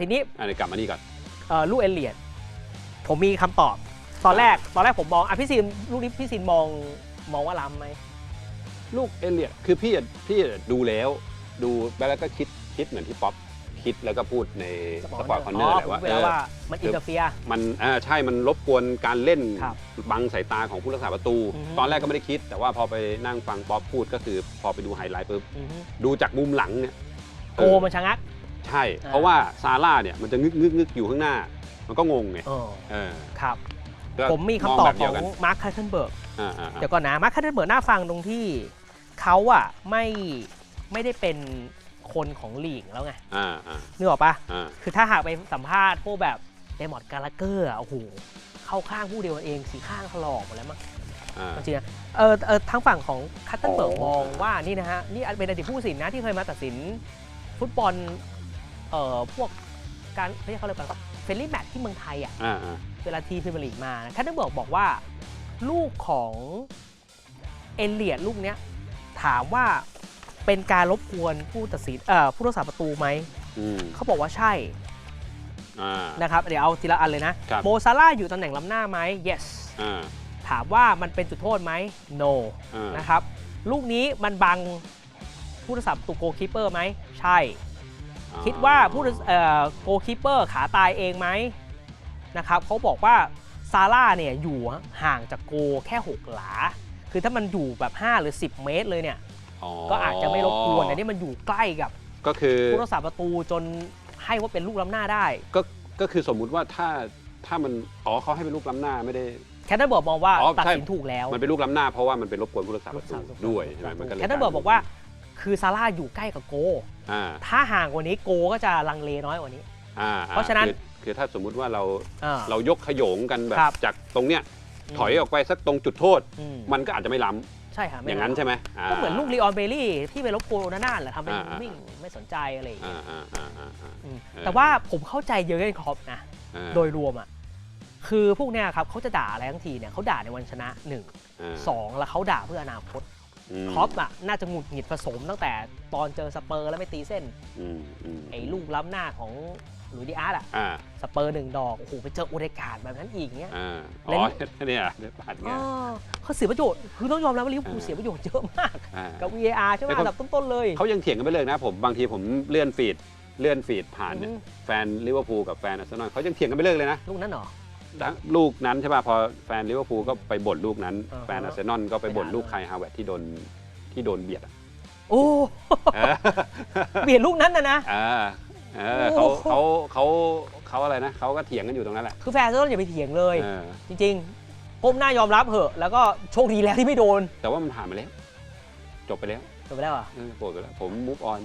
ทีนี้อันนี้กลับมานี่ก่อน เอ่อลูกเอเลียดผมมีคำตอบ ตอนแรกตอนแรกผมมองอะพี่ซินลูกนี้พี่ซินมองมองว่าล้ำไหม ลูกเอเลียดคือพี่อะพี่อะดูแล้ว ดูแล้วก็คิดคิดเหมือนที่ป๊อปคิดแล้วก็พูดในสปอร์ตคอนเนอร์แหละผมว่าเวเอลาอ ว่ามันอินเตอร์เฟีย มันอ่าใช่มันรบกวนการเล่นครับบังสายตาของผู้รักษาประตู อือฮึ ตอนแรกก็ไม่ได้คิด แต่ว่าพอไปนั่งฟังป๊อปพูดก็คือพอไปดูไฮไลท์ปุ๊บ ดูจากมุมหลังเนี่ยโกมันชะงัก ใช่อ่าเพราะว่าซาร่าเนี่ยมันจะงึกงึกงึกอยู่ข้างหน้า มันก็งงไงเออเออครับ ก็ผมมีคำตอบแบบขเดีอยงวกันมาร์คคัตเทนเบิร์กอ่าอ่าอ่า เดี๋ยวก่อนนะมาร์คคัตเทนเบิร์กน่าฟังตรงที่เขาอะไม่ไม่ได้เป็นคนของลีกแล้วไงอ่าอ่านึกออกปะอ่าคือถ้าหากไปสัมภาษณ์พวกแบบเดมอดการ์เกอร์โอ้โหเข้าข้างผู้เดียวกันเองสีข้างถลอกหมดแล้วมั้ง อ่า จริงๆนะเออเออทางฝั่งของคัตเทนเบิร์กอ๋อ มองว่านี่นะฮะ นี่เป็นอดีตผู้ตัดสินนะที่เคยมาตัดสินฟุตบอล เอ่อพวกการเรียกเขาเรียกกันเฟรนลี่แมตช์ที่เมืองไทยอะอ่าอ่าเวลาทีมพรีเมียร์ลีกมาคัตเทนเบิร์กบอกว่า ลูกของเอเลียดลูกเนี้ยถามว่าเป็นการรบกวนผู้ตัดสินเอ่อผู้รักษาประตูไหม อืมเขาบอกว่าใช่อ่า นะครับเดี๋ยวเอาทีละอันเลยนะครับ โมซาร่าห์อยู่ตำแหน่งล้ำหน้าไหม yes อ่าถามว่ามันเป็นจุดโทษไหม no อ่านะครับ ลูกนี้มันบังผู้รักษาประตูโกคีเปอร์ไหม ใช่ คิดว่าผู้รักเอ่อโกคีเปอร์ขาตายเองไหมนะครับเขาบอกว่าซาร่าเนี่ยอยู่ห่างจากโกแค่ 6 หลา คือถ้ามันอยู่แบบ 5 หรือ 10 เมตรเลยเนี่ยก็อาจจะไม่รบกวนแต่นี่มันอยู่ใกล้กับ ก็คือผู้รักษาประตูจนให้ว่าเป็นลูกล้ำหน้าได้ ก็ก็คือสมมุติว่าถ้าถ้ามันอ๋อเขาให้เป็นลูกล้ำหน้าไม่ได้แคนเนอร์เบิร์กมองว่าอ๋อตัดใช่สินถูกแล้ว มันเป็นลูกล้ำหน้าเพราะว่ามันเป็นรบกวนผู้รักษาประตูด้วยใช่ไหมมันก็เลยแคนเนอร์เบิร์กบอกว่า คือซาร่าอยู่ใกล้กับโก อ่าถ้าห่างกว่านี้โกก็จะลังเลน้อยกว่านี้ อ่าเพราะฉะนั้นคือคือถ้าสมมุติว่าเราอ่าเรายกขโยงกันแบบครับจากตรงเนี้ยถอยออกไปสักตรงจุดโทษ อืมมันก็อาจจะไม่ล้ใช่ค่ะำไม่อย่างนั้นใช่ไหมา ก็เหมือนลูกลีออนเบลลี่ที่ไปรบกวนโอนาน่าแหละทำเป็นอ่าอ่า วิ่งไม่สนใจอะไรอย่างเงี้ยอ่าอ่าอ่าอ่าอ่า อืมเออ แต่ว่าผมเข้าใจเยอร์เกนคล็อปนะ อ่าโดยรวมอะคือพวกเนี้ยครับเขาจะด่าอะไรทั้งทีเนี่ยเขาด่าในวันชนะหนึ่งาสองแล้วเขาด่าเพื่ออนาคตม คล็อปอะน่าจะหงุดหงิดผสมตั้งแต่ตอนเจอสเปอร์แล้วไม่ตีเส้นอืมอืมไอ้ลูกล้ำหน้าของหลุยส์ดิอาร์ตอะอ่าสเปอร์หนึ่งดอกโอ้โหไปเจอโอเดกาดแบบนั้นอีกเนี้ยอ่าเล่อ๋นอเนี่ยเนี่ยผ่านอ๋เงี้อยเขาเสียประโยชน์คือต้องยอมรับว่าลิเวอร์พูลอ่าเสียประโยชน์เยอะมากอ่ากับ VAR ใช่ไหมแต่เขาอันดับต้นๆเลยเขายังเถียงกันไปเลยนะผมบางทีผมเลื่อนฟีดเลื่อนฟีดผ่านเนี่ยอืมแฟนลิเวอร์พูลกับแฟนอาร์เซนอลเขายังเถียงกันไปเรื่อยเลยนะลูกนั้นเหรอทั้ง ลูกนั้นใช่ป่ะพอแฟนลิเวอร์พูลก็ไปบ่นลูกนั้น อ่าฮะ แฟนอาร์เซนอลก็ไปบ่นไปด่าลูกไคฮาวเวร์ดที่โดนที่โดนเบียดอะโอ้เออเปลี่ยนลูกนั้นนะนะ เออเออโอ้เขาโหเขาเขาเขาอะไรนะเขาก็เถียงกันอยู่ตรงนั้นแหละคือแฟนอาร์เซนอลอย่าไปเถียงเลย เออจริงๆก้มหน้ายอมรับเหอะ แล้วก็โชคดีแล้วที่ไม่โดนแต่ว่ามันผ่านมาแล้ว จบไปแล้วจบไปแล้วเหรอะ เออโปรดไปแล้วผมมูฟออน